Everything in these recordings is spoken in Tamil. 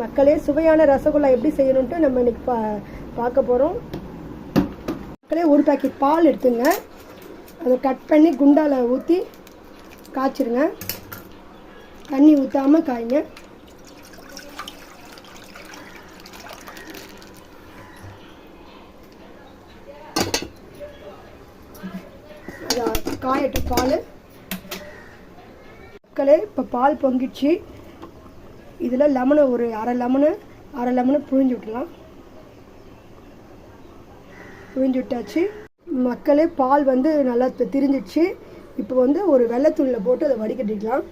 மக்களே சுவையான ரசகுல்லா எப்படி செய்யணுன்ட்டு நம்ம இன்னைக்கு பா பார்க்க போகிறோம் மக்களே ஒரு பேக்கெட் பால் எடுத்துங்க. அதை கட் பண்ணி குண்டால் ஊற்றி காய்ச்சிருங்க. தண்ணி ஊற்றாமல் காய்ங்க. காயட்டு பால். மக்களே இப்போ பால் பொங்கிடுச்சு. இதில் லெமனை ஒரு அரை லெமனு அரை லெமனை புழிஞ்சு விட்டுலாம் புழிஞ்சு விட்டாச்சு. மக்களே பால் வந்து நல்லா திரிஞ்சிடுச்சு. இப்போ வந்து ஒரு வெள்ளைத்தூளில் போட்டு அதை வடிகட்டிக்கலாம்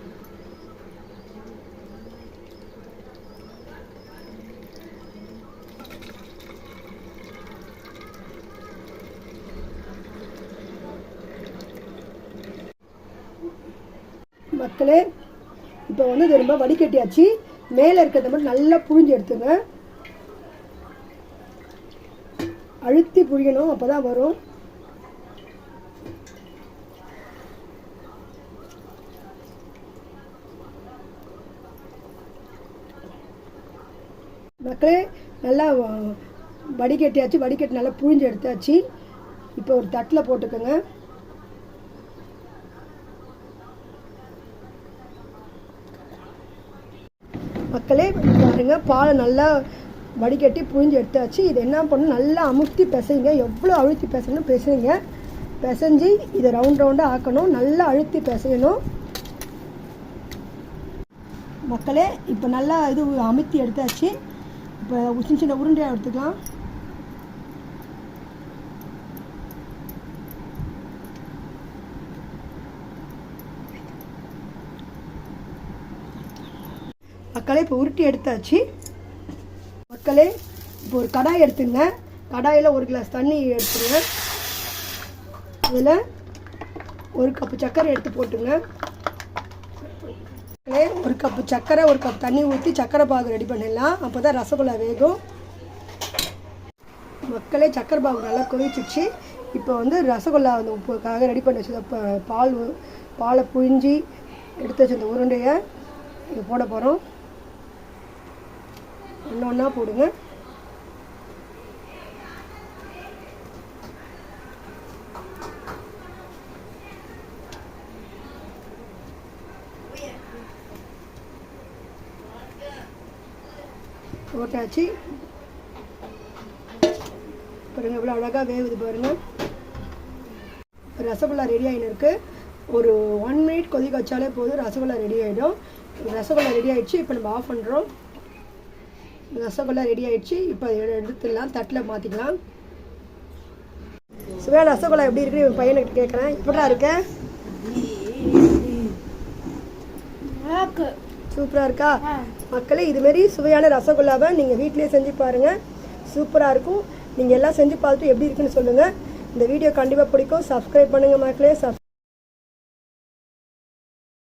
மக்களே இப்போ வந்து இது ரொம்ப வடிகட்டியாச்சு. மேலே இருக்கிறத மட்டும் நல்லா புழிஞ்சு எடுத்துங்க. அழுத்தி புழியணும் அப்போ தான் வரும். மக்களே நல்லா வடிகட்டியாச்சு வடிகட்டி நல்லா புழிஞ்சு எடுத்தாச்சு. இப்போ ஒரு தட்டில் போட்டுக்கோங்க. மக்களே பாருங்க பாலை நல்லா வடிகட்டி புழிஞ்சு எடுத்தாச்சு. இது என்ன பண்ணணும் நல்லா அமுத்தி பிசைங்க. எவ்வளோ அழுத்தி பிசையணும் பிசைங்க பிசைஞ்சு இதை ரவுண்ட் ரவுண்டாக ஆக்கணும். நல்லா அழுத்தி பிசையணும். மக்களே இப்போ நல்லா இது அமுத்தி எடுத்தாச்சு. இப்போ சின்ன சின்ன உருண்டையாக எடுத்துக்கலாம். மக்களே இப்போ உருட்டி எடுத்தாச்சு. மக்களே இப்போ ஒரு கடாய் எடுத்துங்க. கடாயில் ஒரு கிளாஸ் தண்ணி எடுத்துங்க அதில் ஒரு கப்பு சர்க்கரை எடுத்து போட்டுங்க. மக்களே ஒரு கப்பு சர்க்கரை ஒரு கப் தண்ணி ஊற்றி சர்க்கரை பாகு ரெடி பண்ணிடலாம். அப்போ தான் ரசகுல்லா வேகும். மக்களே சர்க்கரை பாகு நல்லா கொதிச்சிச்சு இப்போ வந்து ரசகுல்லா வந்து உப்புக்காக ரெடி பண்ணி வச்சத பால் பாலை புழிஞ்சி எடுத்து வச்ச அந்த உருண்டையை இங்கே போட போகிறோம் ஒன்று ஒன்றா போடுங்க. போட்டாச்சு. பாருங்க இவ்வளோ அழகாக வேகுது பாருங்க. ரசகுல்லா ரெடி ஆகின்னு இருக்கு ஒரு ஒன் மினிட் கொதிக்க வச்சாலே போதும். ரசகுல்லா ரெடி ஆகிடும் ரசகுல்லா ரெடி ஆகிடுச்சு இப்போ நம்ம ஆஃப் பண்ணுறோம் ரசகுல்லா ரெடி ஆயிடுச்சு. இப்போ எடுத்துடலாம் தட்டில் மாற்றிக்கலாம் சுவையா ரசகுல்லா எப்படி இருக்குன்னு என் பையனுக்கு கேட்குறேன் எப்படா இருக்க? சூப்பராக இருக்கா? மக்களே இதுமாரி சுவையான ரசகுல்லாவை நீங்கள் வீட்டிலேயே செஞ்சு பாருங்கள் சூப்பராக இருக்கும். நீங்கள் எல்லாம் செஞ்சு பார்த்துட்டு எப்படி இருக்குன்னு சொல்லுங்கள் இந்த வீடியோ கண்டிப்பாக பிடிக்கும். சப்ஸ்கிரைப் பண்ணுங்கள் மக்களே. சப்